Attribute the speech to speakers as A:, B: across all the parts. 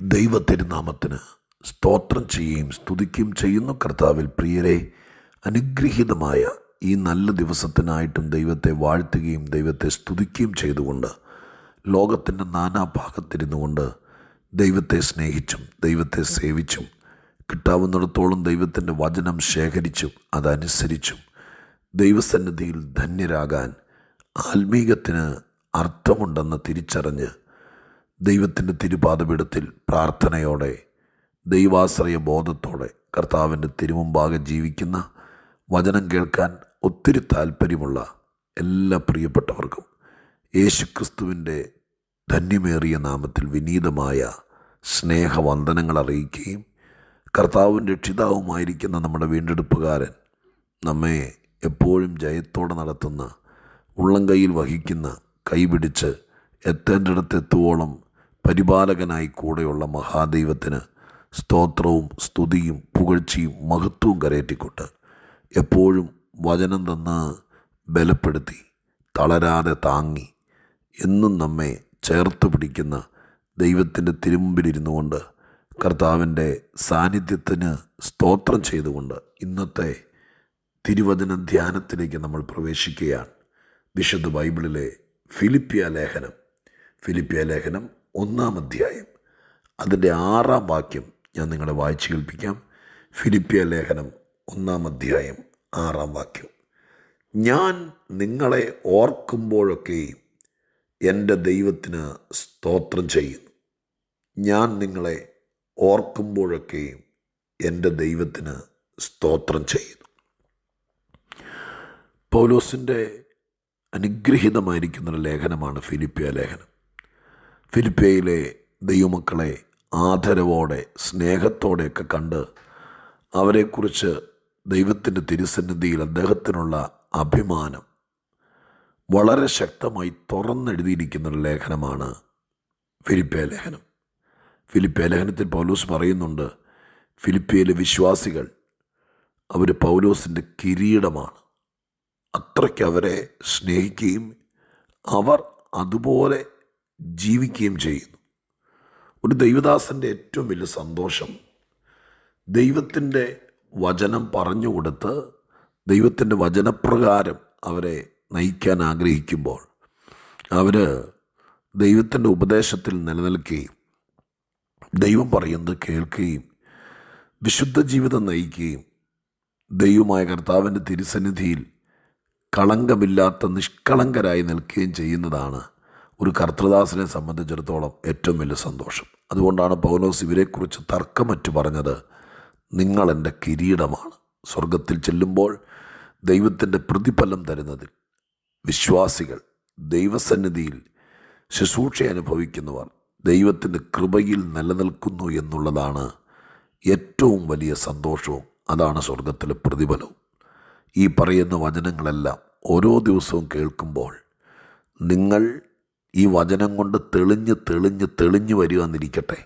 A: ദൈവ തിരുനാമത്തിന് സ്തോത്രം ചെയ്യുകയും സ്തുതിക്കുകയും ചെയ്യുന്നു. കർത്താവിൽ പ്രിയരെ അനുഗ്രഹീതമായ ഈ നല്ല ദിവസത്തിനായിട്ടും ദൈവത്തെ വാഴ്ത്തുകയും ദൈവത്തെ സ്തുതിക്കുകയും ചെയ്തുകൊണ്ട് ലോകത്തിന്റെ നാനാഭാഗത്തിരുന്നു കൊണ്ട് ദൈവത്തെ സ്നേഹിച്ചും ദൈവത്തെ സേവിച്ചും കിട്ടാവുന്നിടത്തോളം ദൈവത്തിന്റെ വചനം ശേഖരിച്ചും അതനുസരിച്ചും ദൈവസന്നിധിയിൽ ധന്യരാകാൻ ആത്മീകത്തിന് അർത്ഥമുണ്ടെന്ന് തിരിച്ചറിഞ്ഞ് ദൈവത്തിന്റെ തിരുപാതപീഠത്തിൽ പ്രാർത്ഥനയോടെ ദൈവാശ്രയ ബോധത്തോടെ കർത്താവിന്റെ തിരുമുമ്പാകെ ജീവിക്കുന്ന വചനം കേൾക്കാൻ ഒത്തിരി താല്പര്യമുള്ള എല്ലാ പ്രിയപ്പെട്ടവർക്കും യേശുക്രിസ്തുവിന്റെ ധന്യമേറിയ നാമത്തിൽ വിനീതമായ സ്നേഹവന്ദനങ്ങൾ അറിയിക്കുകയും കർത്താവും രക്ഷിതാവുമായിരിക്കുന്ന നമ്മുടെ വീണ്ടെടുപ്പുകാരൻ നമ്മെ എപ്പോഴും ജയത്തോടെ നടത്തുന്ന ഉള്ളം കയ്യിൽ വഹിക്കുന്ന കൈപിടിച്ച് എത്തേണ്ടിടത്തെത്തുവോളം പരിപാലകനായി കൂടെയുള്ള മഹാദൈവത്തിന് സ്തോത്രവും സ്തുതിയും പുകഴ്ചയും മഹത്വവും കരയറ്റിക്കൊണ്ട് എപ്പോഴും വചനം തന്ന് ബലപ്പെടുത്തി തളരാതെ താങ്ങി എന്നും നമ്മെ ചേർത്ത് പിടിക്കുന്ന ദൈവത്തിന്റെ തിരുമുമ്പിലിരുന്നു കൊണ്ട് കർത്താവിന്റെ സാന്നിധ്യത്തിന് സ്തോത്രം ചെയ്തുകൊണ്ട് ഇന്നത്തെ തിരുവചന ധ്യാനത്തിലേക്ക് നമ്മൾ പ്രവേശിക്കുകയാണ്. വിശുദ്ധ ബൈബിളിലെ ഫിലിപ്പിയ ലേഖനം. ഫിലിപ്പിയ ലേഖനം ഒന്നാം അധ്യായം. അതിന്റെ ആറാം വാക്യം ഞാൻ നിങ്ങളെ വായിച്ചു കേൾപ്പിക്കാം. ഫിലിപ്പിയ ലേഖനം ഒന്നാം അധ്യായം ആറാം വാക്യം. ഞാൻ നിങ്ങളെ ഓർക്കുമ്പോഴൊക്കെയും എന്റെ ദൈവത്തിന് സ്തോത്രം ചെയ്യുന്നു. ഞാൻ നിങ്ങളെ ഓർക്കുമ്പോഴൊക്കെയും എന്റെ ദൈവത്തിന് സ്തോത്രം ചെയ്യുന്നു. പൗലോസിന്റെ അനുഗ്രഹീതമായിരിക്കുന്നൊരു ലേഖനമാണ് ഫിലിപ്പിയ ലേഖനം. ഫിലിപ്പിയയിലെ ദൈവമക്കളെ ആദരവോടെ സ്നേഹത്തോടെയൊക്കെ കണ്ട് അവരെക്കുറിച്ച് ദൈവത്തിന്റെ തിരുസന്നിധിയിൽ അദ്ദേഹത്തിനുള്ള അഭിമാനം വളരെ ശക്തമായി തുറന്നെഴുതിയിരിക്കുന്നൊരു ലേഖനമാണ് ഫിലിപ്പിയ ലേഖനം. ഫിലിപ്പിയ ലേഖനത്തിൽ പൗലോസ് പറയുന്നുണ്ട് ഫിലിപ്പിയയിലെ വിശ്വാസികൾ അവർ പൗലോസിന്റെ കിരീടമാണ്. അത്രയ്ക്ക് അവരെ സ്നേഹിക്കുകയും അവർ അതുപോലെ ജീവിക്കുകയും ചെയ്യുന്നു. ഒരു ദൈവദാസന്റെ ഏറ്റവും വലിയ സന്തോഷം ദൈവത്തിന്റെ വചനം പറഞ്ഞു കൊടുത്ത് ദൈവത്തിന്റെ വചനപ്രകാരം അവരെ നയിക്കാൻ ആഗ്രഹിക്കുമ്പോൾ അവർ ദൈവത്തിന്റെ ഉപദേശത്തിൽ നിലനിൽക്കുകയും ദൈവം പറയുന്നത് കേൾക്കുകയും വിശുദ്ധ ജീവിതം നയിക്കുകയും ദൈവമായ കർത്താവിന്റെ തിരുസന്നിധിയിൽ കളങ്കമില്ലാത്ത നിഷ്കളങ്കരായി നിൽക്കുകയും ചെയ്യുന്നതാണ് ഒരു കർത്തൃദാസിനെ സംബന്ധിച്ചിടത്തോളം ഏറ്റവും വലിയ സന്തോഷം. അതുകൊണ്ടാണ് പൗലോസ് ഇവരെക്കുറിച്ച് തർക്കമറ്റു പറഞ്ഞത് നിങ്ങളെന്റെ കിരീടമാണ്. സ്വർഗത്തിൽ ചെല്ലുമ്പോൾ ദൈവത്തിന്റെ പ്രതിഫലം തരുന്നതിൽ വിശ്വാസികൾ ദൈവസന്നിധിയിൽ ശുശ്രൂഷ അനുഭവിക്കുന്നവർ ദൈവത്തിന്റെ കൃപയിൽ നിലനിൽക്കുന്നു എന്നുള്ളതാണ് ഏറ്റവും വലിയ സന്തോഷവും അതാണ് സ്വർഗത്തിലെ പ്രതിഫലവും. ഈ പറയുന്ന വചനങ്ങളെല്ലാം ഓരോ ദിവസവും കേൾക്കുമ്പോൾ നിങ്ങൾ ഈ വചനം കൊണ്ട് തെളിഞ്ഞ് തെളിഞ്ഞ് തെളിഞ്ഞു വരിക എന്നിരിക്കട്ടെ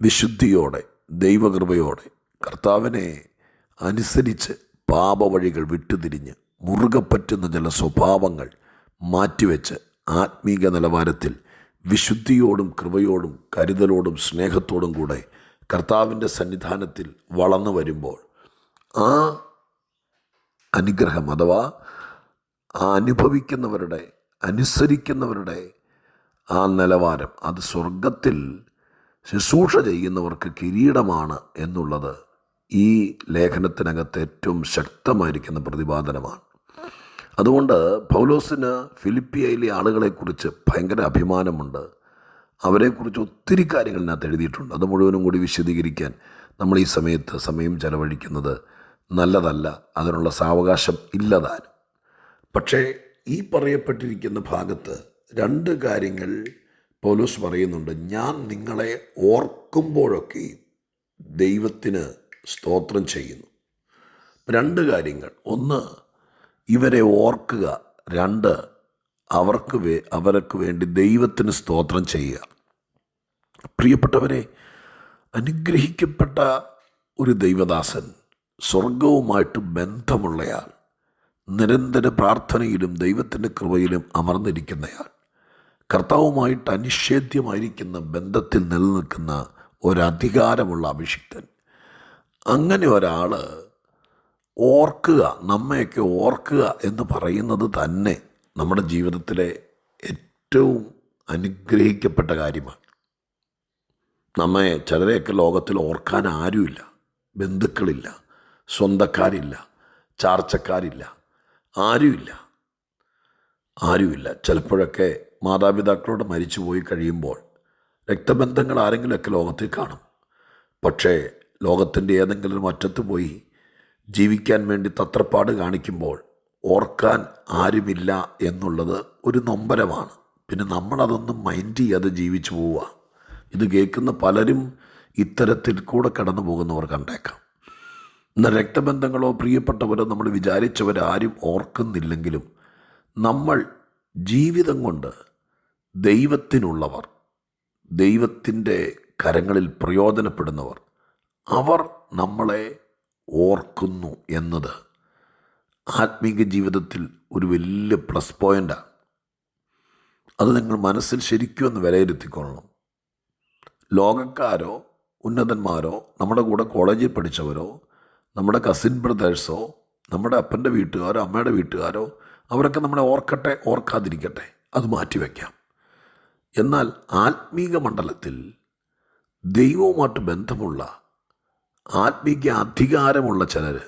A: വിശുദ്ധിയോടെ ദൈവകൃപയോടെ കർത്താവിനെ അനുസരിച്ച് പാപവഴികൾ വിട്ടുതിരിഞ്ഞ് മുറുകെ പറ്റുന്ന ചില സ്വഭാവങ്ങൾ മാറ്റിവെച്ച് ആത്മീക നിലവാരത്തിൽ വിശുദ്ധിയോടും കൃപയോടും കരുതലോടും സ്നേഹത്തോടും കൂടെ കർത്താവിന്റെ സന്നിധാനത്തിൽ വളർന്നു വരുമ്പോൾ ആ അനുഗ്രഹം അഥവാ ആ അനുഭവിക്കുന്നവരുടെ അനുസരിക്കുന്നവരുടെ ആ നിലവാരം. അത് സ്വർഗത്തിൽ ശുശ്രൂഷ ചെയ്യുന്നവർക്ക് കിരീടമാണ് എന്നുള്ളത് ഈ ലേഖനത്തിനകത്ത് ഏറ്റവും ശക്തമായിരിക്കുന്ന പ്രതിപാദനമാണ്. അതുകൊണ്ട് പൗലോസിന് ഫിലിപ്പിയയിലെ ആളുകളെക്കുറിച്ച് ഭയങ്കര അഭിമാനമുണ്ട്. അവരെക്കുറിച്ച് ഒത്തിരി കാര്യങ്ങൾ ഇതിനകത്ത് എഴുതിയിട്ടുണ്ട്. അത് മുഴുവനും കൂടി വിശദീകരിക്കാൻ നമ്മൾ ഈ സമയത്ത് സമയം ചെലവഴിക്കുന്നത് നല്ലതല്ല. അതിനുള്ള സാവകാശം ഇല്ലതാണ് പക്ഷേ ഈ പറയപ്പെട്ടിരിക്കുന്ന ഭാഗത്ത് രണ്ട് കാര്യങ്ങൾ പൗലോസ് പറയുന്നുണ്ട്. ഞാൻ നിങ്ങളെ ഓർക്കുമ്പോഴൊക്കെ ദൈവത്തിന് സ്തോത്രം ചെയ്യുന്നു. രണ്ട് കാര്യങ്ങൾ. ഒന്ന് ഇവരെ ഓർക്കുക. രണ്ട് അവർക്ക് വേ അവർക്ക് വേണ്ടി ദൈവത്തിന് സ്തോത്രം ചെയ്യുക. പ്രിയപ്പെട്ടവരെ അനുഗ്രഹിക്കപ്പെട്ട ഒരു ദൈവദാസൻ സ്വർഗവുമായിട്ട് ബന്ധമുള്ളയാൾ. നിരന്തര പ്രാർത്ഥനയിലും ദൈവത്തിന്റെ കൃപയിലും അമർന്നിരിക്കുന്നയാൾ. കർത്താവുമായിട്ട് അനിഷേധ്യമായിരിക്കുന്ന ബന്ധത്തിൽ നിലനിൽക്കുന്ന ഒരധികാരമുള്ള അഭിഷിക്തൻ. അങ്ങനെ ഒരാൾ ഓർക്കുക നമ്മയൊക്കെ ഓർക്കുക എന്ന് പറയുന്നത് തന്നെ നമ്മുടെ ജീവിതത്തിലെ ഏറ്റവും അനുഗ്രഹിക്കപ്പെട്ട കാര്യമാണ്. നമ്മെ ചിലരെയൊക്കെ ലോകത്തിൽ ഓർക്കാൻ ആരുമില്ല ബന്ധുക്കളില്ല സ്വന്തക്കാരില്ല ചാർച്ചക്കാരില്ല. ആരുമില്ല. ആരുമില്ല. ചിലപ്പോഴൊക്കെ മാതാപിതാക്കളോട് മരിച്ചു പോയി കഴിയുമ്പോൾ രക്തബന്ധങ്ങൾ ആരെങ്കിലുമൊക്കെ ലോകത്തിൽ കാണും. പക്ഷേ ലോകത്തിന്റെ ഏതെങ്കിലും അറ്റത്ത് പോയി ജീവിക്കാൻ വേണ്ടി തത്രപ്പാട് കാണിക്കുമ്പോൾ ഓർക്കാൻ ആരുമില്ല എന്നുള്ളത് ഒരു നൊമ്പരമാണ്. പിന്നെ നമ്മളതൊന്നും മൈൻഡ് ചെയ്യാതെ ജീവിച്ചു പോവുക. ഇത് കേൾക്കുന്ന പലരും ഇത്തരത്തിൽ കൂടെ കടന്നു പോകുന്നവർ കണ്ടേക്കാം. എന്നാൽ രക്തബന്ധങ്ങളോ പ്രിയപ്പെട്ടവരോ നമ്മൾ വിചാരിച്ചവരാരും ഓർക്കുന്നില്ലെങ്കിലും നമ്മൾ ജീവിതം കൊണ്ട് ദൈവത്തിനുള്ളവർ ദൈവത്തിന്റെ കരങ്ങളിൽ പ്രയോജനപ്പെടുന്നവർ അവർ നമ്മളെ ഓർക്കുന്നു എന്നത് ആത്മീക ജീവിതത്തിൽ ഒരു വലിയ പ്ലസ് പോയിന്റാണ് അത് നിങ്ങൾ മനസ്സിൽ ശരിക്കും ഒന്ന് വിലയിരുത്തിക്കൊള്ളണം. ലോകക്കാരോ ഉന്നതന്മാരോ നമ്മുടെ കൂടെ കോളേജിൽ പഠിച്ചവരോ നമ്മുടെ കസിൻ ബ്രദേഴ്സോ നമ്മുടെ അപ്പന്റെ വീട്ടുകാരോ അമ്മയുടെ വീട്ടുകാരോ അവരൊക്കെ നമ്മളെ ഓർക്കട്ടെ ഓർക്കാതിരിക്കട്ടെ അത് മാറ്റിവെക്കാം എന്നാൽ ആത്മീക മണ്ഡലത്തിൽ ദൈവവുമായിട്ട് ബന്ധമുള്ള ആത്മീക അധികാരമുള്ള ചിലർ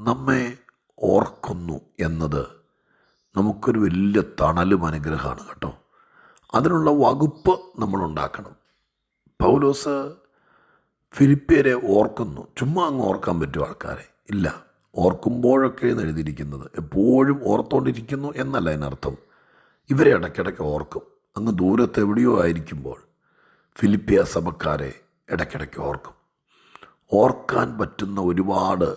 A: നമ്മെ ഓർക്കുന്നു എന്നത് നമുക്കൊരു വലിയ തണലും അനുഗ്രഹമാണ് കേട്ടോ. അതിനുള്ള വകുപ്പ് നമ്മൾ ഉണ്ടാക്കണം. പൗലോസ് ഫിലിപ്പിയരെ ഓർക്കുന്നു. ചുമ്മാ അങ്ങ് ഓർക്കാൻ പറ്റും ആൾക്കാരെ. ഇല്ല ഓർക്കുമ്പോഴൊക്കെ എന്ന് എഴുതിയിരിക്കുന്നത് എപ്പോഴും ഓർത്തോണ്ടിരിക്കുന്നു എന്നല്ല അതിനർത്ഥം. ഇവരെ ഇടയ്ക്കിടയ്ക്ക് ഓർക്കും. അങ്ങ് ദൂരത്ത് എവിടെയോ ആയിരിക്കുമ്പോൾ ഫിലിപ്പിയ സഭക്കാരെ ഇടയ്ക്കിടയ്ക്ക് ഓർക്കും. ഓർക്കാൻ പറ്റുന്ന ഒരുപാട്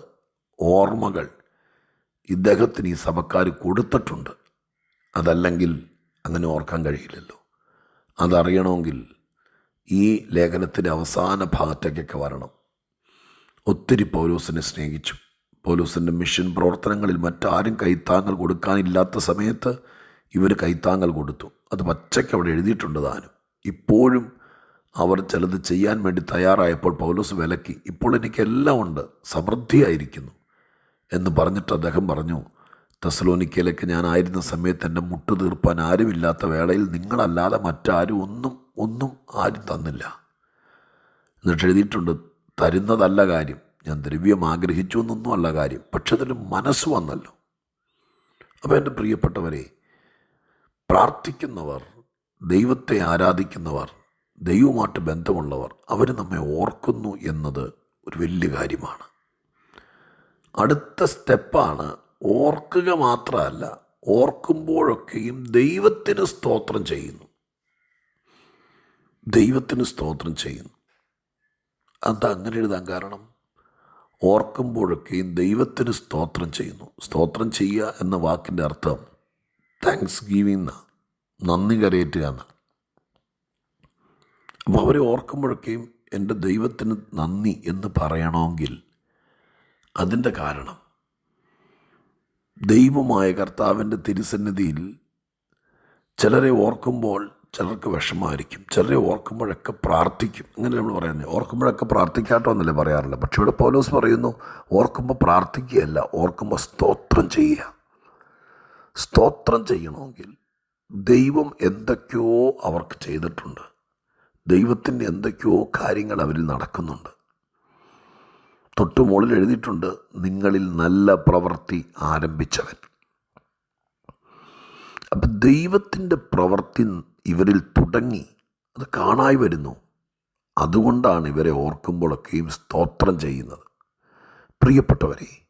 A: ഓർമ്മകൾ ഇദ്ദേഹത്തിന് ഈ സഭക്കാർ കൊടുത്തിട്ടുണ്ട്. അതല്ലെങ്കിൽ അങ്ങനെ ഓർക്കാൻ കഴിയില്ലല്ലോ. അതറിയണമെങ്കിൽ ഈ ലേഖനത്തിന്റെ അവസാന ഭാഗത്തേക്കൊക്കെ വരണം. ഒത്തിരി പൗലോസിനെ സ്നേഹിച്ചു. പൗലോസിന്റെ മിഷൻ പ്രവർത്തനങ്ങളിൽ മറ്റാരും കൈത്താങ്ങൽ കൊടുക്കാനില്ലാത്ത സമയത്ത് ഇവർ കൈത്താങ്ങൽ കൊടുത്തു. അത് പച്ചയ്ക്ക് അവിടെ എഴുതിയിട്ടുണ്ട് താനും. ഇപ്പോഴും അവർ ചിലത് ചെയ്യാൻ വേണ്ടി തയ്യാറായപ്പോൾ പൗലോസ് വിലക്കി. ഇപ്പോൾ എനിക്കെല്ലാം ഉണ്ട്. സമൃദ്ധിയായിരിക്കുന്നു. എന്ന് പറഞ്ഞിട്ട് അദ്ദേഹം പറഞ്ഞു തെസലോനിക്കയിലേക്ക് ഞാനായിരുന്ന സമയത്ത് എന്റെ മുട്ട് തീർപ്പാൻ ആരുമില്ലാത്ത വേളയിൽ നിങ്ങളല്ലാതെ മറ്റാരും ഒന്നും ഒന്നും ആരും തന്നില്ല. എന്നിട്ട് എഴുതിയിട്ടുണ്ട് തരുന്നതല്ല കാര്യം. ഞാൻ ദ്രവ്യം ആഗ്രഹിച്ചു എന്നൊന്നും അല്ല കാര്യം. പക്ഷെ അതിൽ മനസ്സ് വന്നല്ലോ. അപ്പോൾ എന്റെ പ്രിയപ്പെട്ടവരെ പ്രാർത്ഥിക്കുന്നവർ ദൈവത്തെ ആരാധിക്കുന്നവർ ദൈവവുമായിട്ട് ബന്ധമുള്ളവർ അവർ നമ്മെ ഓർക്കുന്നു എന്നത് ഒരു വലിയ കാര്യമാണ്. അടുത്ത സ്റ്റെപ്പാണ് ഓർക്കുക മാത്രമല്ല ഓർക്കുമ്പോഴൊക്കെയും ദൈവത്തിന് സ്തോത്രം ചെയ്യുന്നു. ദൈവത്തിന് സ്തോത്രം ചെയ്യുന്നു. അത് അങ്ങനെ എഴുതാൻ കാരണം ഓർക്കുമ്പോഴൊക്കെയും ദൈവത്തിന് സ്തോത്രം ചെയ്യുന്നു. സ്തോത്രം ചെയ്യുക എന്ന വാക്കിന്റെ അർത്ഥം താങ്ക്സ് ഗീവിങ് നന്ദി കരയേറ്റുക എന്നാണ് അപ്പോൾ അവരെ ഓർക്കുമ്പോഴൊക്കെയും എന്റെ ദൈവത്തിന് നന്ദി എന്ന് പറയണമെങ്കിൽ അതിന്റെ കാരണം ദൈവമായ കർത്താവിന്റെ തിരുസന്നിധിയിൽ ചിലരെ ഓർക്കുമ്പോൾ ചിലർക്ക് വിഷമമായിരിക്കും. ചിലർ ഓർക്കുമ്പോഴൊക്കെ പ്രാർത്ഥിക്കും. അങ്ങനെ നമ്മൾ പറയുന്നത് ഓർക്കുമ്പോഴൊക്കെ പ്രാർത്ഥിക്കാട്ടോ എന്നല്ലേ പറയാറില്ല പക്ഷെ ഇവിടെ പൗലോസ് പറയുന്നു ഓർക്കുമ്പോൾ പ്രാർത്ഥിക്കുകയല്ല ഓർക്കുമ്പോൾ സ്തോത്രം ചെയ്യുക. സ്തോത്രം ചെയ്യണമെങ്കിൽ ദൈവം എന്തൊക്കെയോ അവർക്ക് ചെയ്തിട്ടുണ്ട്. ദൈവത്തിന്റെ എന്തൊക്കെയോ കാര്യങ്ങൾ അവരിൽ നടക്കുന്നുണ്ട്. തൊട്ടു മുകളിൽ എഴുതിയിട്ടുണ്ട് നിങ്ങളിൽ നല്ല പ്രവൃത്തി ആരംഭിച്ചവൻ. അപ്പം ദൈവത്തിന്റെ പ്രവൃത്തി ഇവരിൽ തുടങ്ങി. അത് കാണായി വരുന്നു. അതുകൊണ്ടാണ് ഇവരെ ഓർക്കുമ്പോഴൊക്കെയും സ്തോത്രം ചെയ്യുന്നത്. പ്രിയപ്പെട്ടവരെ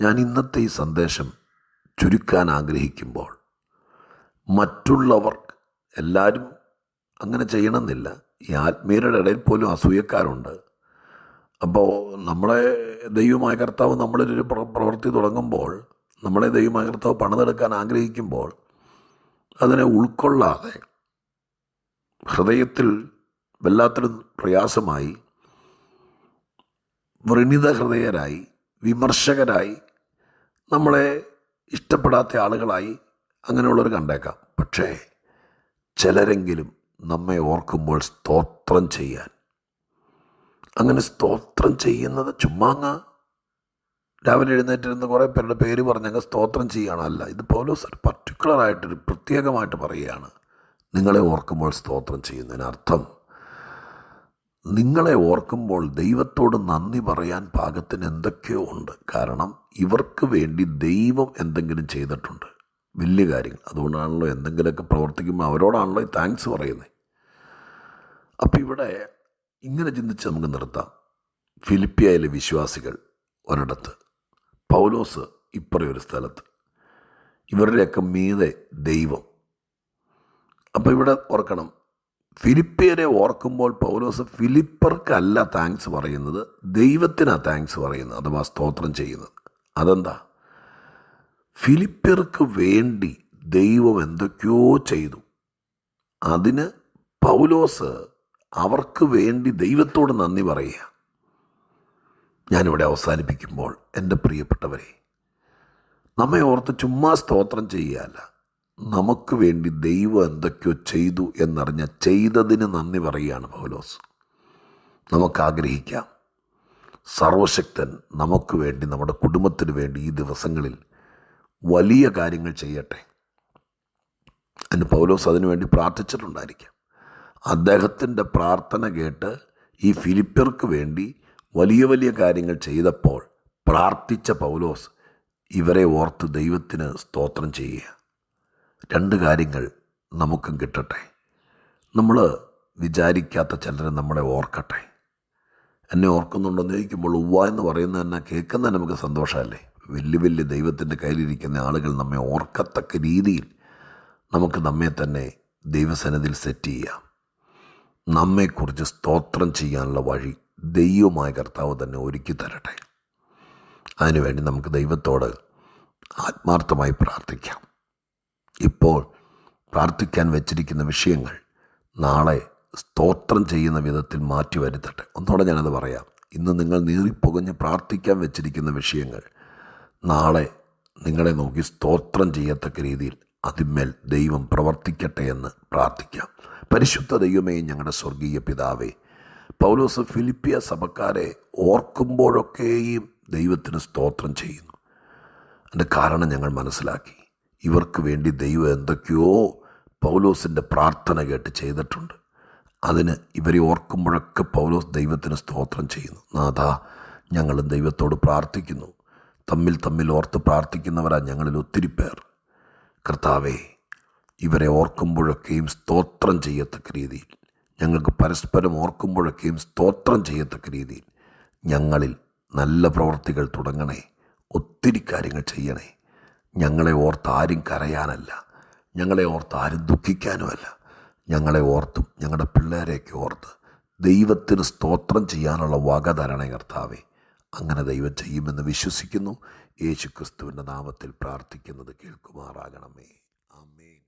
A: ഞാൻ ഇന്നത്തെ ഈ സന്ദേശം ചുരുക്കാൻ ആഗ്രഹിക്കുമ്പോൾ മറ്റുള്ളവർ എല്ലാവരും അങ്ങനെ ചെയ്യണമെന്നില്ല. ഈ ആത്മീയരുടെ ഇടയിൽ പോലും അസൂയക്കാരുണ്ട്. അപ്പോൾ നമ്മളെ ദൈവമായ കർത്താവ് നമ്മളൊരു പ്ര- പ്രവൃത്തി തുടങ്ങുമ്പോൾ നമ്മളെ ദൈവമായ കർത്താവ് പണിതെടുക്കാൻ ആഗ്രഹിക്കുമ്പോൾ അതിനെ ഉൾക്കൊള്ളാതെ ഹൃദയത്തിൽ വല്ലാത്തൊരു പ്രയാസമായി വൃണിത ഹൃദയരായി വിമർശകരായി നമ്മളെ ഇഷ്ടപ്പെടാത്ത ആളുകളായി അങ്ങനെയുള്ളവർ കണ്ടേക്കാം. പക്ഷേ ചിലരെങ്കിലും നമ്മെ ഓർക്കുമ്പോൾ സ്തോത്രം ചെയ്യാൻ. അങ്ങനെ സ്തോത്രം ചെയ്യുന്നത് ചുമ്മാങ്ങ രാവിലെ എഴുന്നേറ്റിരുന്ന് കുറേ പേരുടെ പേര് പറഞ്ഞങ്ങ് സ്തോത്രം ചെയ്യുകയാണല്ല ഇത് പൗലോസ് പർട്ടിക്കുലറായിട്ടൊരു പ്രത്യേകമായിട്ട് പറയുകയാണ്. നിങ്ങളെ ഓർക്കുമ്പോൾ സ്തോത്രം ചെയ്യുന്നതിനർത്ഥം നിങ്ങളെ ഓർക്കുമ്പോൾ ദൈവത്തോട് നന്ദി പറയാൻ പാകത്തിന് എന്തൊക്കെയോ ഉണ്ട്. കാരണം ഇവർക്ക് വേണ്ടി ദൈവം എന്തെങ്കിലും ചെയ്തിട്ടുണ്ട്. വലിയ കാര്യങ്ങൾ. അതുകൊണ്ടാണല്ലോ എന്തെങ്കിലുമൊക്കെ പ്രവർത്തിക്കുമ്പോൾ അവരോടാണല്ലോ ഈ താങ്ക്സ് പറയുന്നത്. അപ്പം ഇവിടെ ഇങ്ങനെ ചിന്തിച്ച് നമുക്ക് നിർത്താം. ഫിലിപ്പിയയിലെ വിശ്വാസികൾ ഒരിടത്ത് പൗലോസ് ഇപ്പറേ സ്ഥലത്ത്. ഇവരുടെയൊക്കെ മീതെ ദൈവം. അപ്പോൾ ഇവിടെ ഓർക്കണം. ഫിലിപ്പിയരെ ഓർക്കുമ്പോൾ പൗലോസ് ഫിലിപ്പർക്കല്ല താങ്ക്സ് പറയുന്നത് ദൈവത്തിനാണ് താങ്ക്സ് പറയുന്നത് അഥവാ സ്തോത്രം ചെയ്യുന്നത്. അതെന്താ? ഫിലിപ്പിയർക്ക് വേണ്ടി ദൈവം എന്തൊക്കെയോ ചെയ്തു. അതിന് പൗലോസ് അവർക്ക് വേണ്ടി ദൈവത്തോട് നന്ദി പറയുക. ഞാനിവിടെ അവസാനിപ്പിക്കുമ്പോൾ എന്റെ പ്രിയപ്പെട്ടവരെ നമ്മെ ഓർത്ത് ചുമ്മാ സ്തോത്രം ചെയ്യുകയല്ല നമുക്ക് വേണ്ടി ദൈവം എന്തൊക്കെയോ ചെയ്തു എന്നറിഞ്ഞ ചെയ്തതിന് നന്ദി പറയുകയാണ് പൗലോസ്. നമുക്ക് ആഗ്രഹിക്കാം. സർവശക്തൻ നമുക്ക് വേണ്ടി നമ്മുടെ കുടുംബത്തിന് വേണ്ടി ഈ ദിവസങ്ങളിൽ വലിയ കാര്യങ്ങൾ ചെയ്യട്ടെ അതിന് പൗലോസ് അതിനുവേണ്ടി പ്രാർത്ഥിച്ചിട്ടുണ്ടായിരിക്കാം. അദ്ദേഹത്തിന്റെ പ്രാർത്ഥന കേട്ട് ഈ ഫിലിപ്പിയർക്ക് വേണ്ടി വലിയ വലിയ കാര്യങ്ങൾ ചെയ്തപ്പോൾ പ്രാർത്ഥിച്ച പൗലോസ് ഇവരെ ഓർത്ത് ദൈവത്തിന് സ്തോത്രം ചെയ്യുക. രണ്ട് കാര്യങ്ങൾ നമുക്കും കിട്ടട്ടെ. നമ്മൾ വിചാരിക്കാത്ത ചിലരെ നമ്മളെ ഓർക്കട്ടെ. എന്നെ ഓർക്കുന്നുണ്ടെന്ന് ചോദിക്കുമ്പോൾ ഉവ്വ എന്ന് പറയുന്നത് തന്നെ കേൾക്കുന്ന നമുക്ക് സന്തോഷമല്ലേ? വലിയ വലിയ ദൈവത്തിന്റെ കയ്യിലിരിക്കുന്ന ആളുകൾ നമ്മെ ഓർക്കത്തക്ക രീതിയിൽ നമുക്ക് നമ്മെ തന്നെ ദൈവസന്നിധിയിൽ സെറ്റ് ചെയ്യാം. നമ്മെക്കുറിച്ച് സ്തോത്രം ചെയ്യാനുള്ള വഴി ദൈവമായ കർത്താവ് തന്നെ ഒരുക്കി തരട്ടെ. അതിനുവേണ്ടി നമുക്ക് ദൈവത്തോട് ആത്മാർത്ഥമായി പ്രാർത്ഥിക്കാം. ഇപ്പോൾ പ്രാർത്ഥിക്കാൻ വെച്ചിരിക്കുന്ന വിഷയങ്ങൾ നാളെ സ്തോത്രം ചെയ്യുന്ന വിധത്തിൽ മാറ്റി വരുത്തട്ടെ. ഒന്നുകൂടെ ഞാനത് പറയാം. ഇന്ന് നിങ്ങൾ നീറിപ്പുകഞ്ഞ് പ്രാർത്ഥിക്കാൻ വെച്ചിരിക്കുന്ന വിഷയങ്ങൾ നാളെ നിങ്ങളെ നോക്കി സ്തോത്രം ചെയ്യത്തക്ക രീതിയിൽ അതിന്മേൽ ദൈവം പ്രവർത്തിക്കട്ടെ എന്ന് പ്രാർത്ഥിക്കാം. പരിശുദ്ധ ദൈവമേ ഞങ്ങളുടെ സ്വർഗീയ പിതാവേ പൗലോസ് ഫിലിപ്പിയ സഭക്കാരെ ഓർക്കുമ്പോഴൊക്കെയും ദൈവത്തിന് സ്തോത്രം ചെയ്യുന്നു. അതിന്റെ കാരണം ഞങ്ങൾ മനസ്സിലാക്കി. ഇവർക്ക് വേണ്ടി ദൈവം എന്തൊക്കെയോ പൗലോസിന്റെ പ്രാർത്ഥന കേട്ട് ചെയ്തിട്ടുണ്ട്. അതിന് ഇവരെ ഓർക്കുമ്പോഴൊക്കെ പൗലോസ് ദൈവത്തിന് സ്തോത്രം ചെയ്യുന്നു. നാഥ ഞങ്ങളും ദൈവത്തോട് പ്രാർത്ഥിക്കുന്നു. തമ്മിൽ തമ്മിൽ ഓർത്ത് പ്രാർത്ഥിക്കുന്നവരാണ് ഞങ്ങളിൽ ഒത്തിരി പേർ. കർത്താവേ ഇവരെ ഓർക്കുമ്പോഴൊക്കെയും സ്തോത്രം ചെയ്യത്തക്ക രീതിയിൽ ഞങ്ങൾക്ക് പരസ്പരം ഓർക്കുമ്പോഴൊക്കെയും സ്തോത്രം ചെയ്യത്തക്ക രീതിയിൽ ഞങ്ങളിൽ നല്ല പ്രവർത്തികൾ തുടങ്ങണേ. ഒത്തിരി കാര്യങ്ങൾ ചെയ്യണേ. ഞങ്ങളെ ഓർത്ത് ആരും കരയാനല്ല. ഞങ്ങളെ ഓർത്ത് ആരും ദുഃഖിക്കാനുമല്ല. ഞങ്ങളെ ഓർത്തും ഞങ്ങളുടെ പിള്ളേരെയൊക്കെ ഓർത്ത് ദൈവത്തിന് സ്തോത്രം ചെയ്യാനുള്ള വക തരണേ കർത്താവേ. അങ്ങനെ ദൈവം ചെയ്യുമെന്ന് വിശ്വസിക്കുന്നു. യേശു ക്രിസ്തുവിന്റെ നാമത്തിൽ പ്രാർത്ഥിക്കുന്നത് കേൾക്കുമാറാകണമേ. ആമേൻ.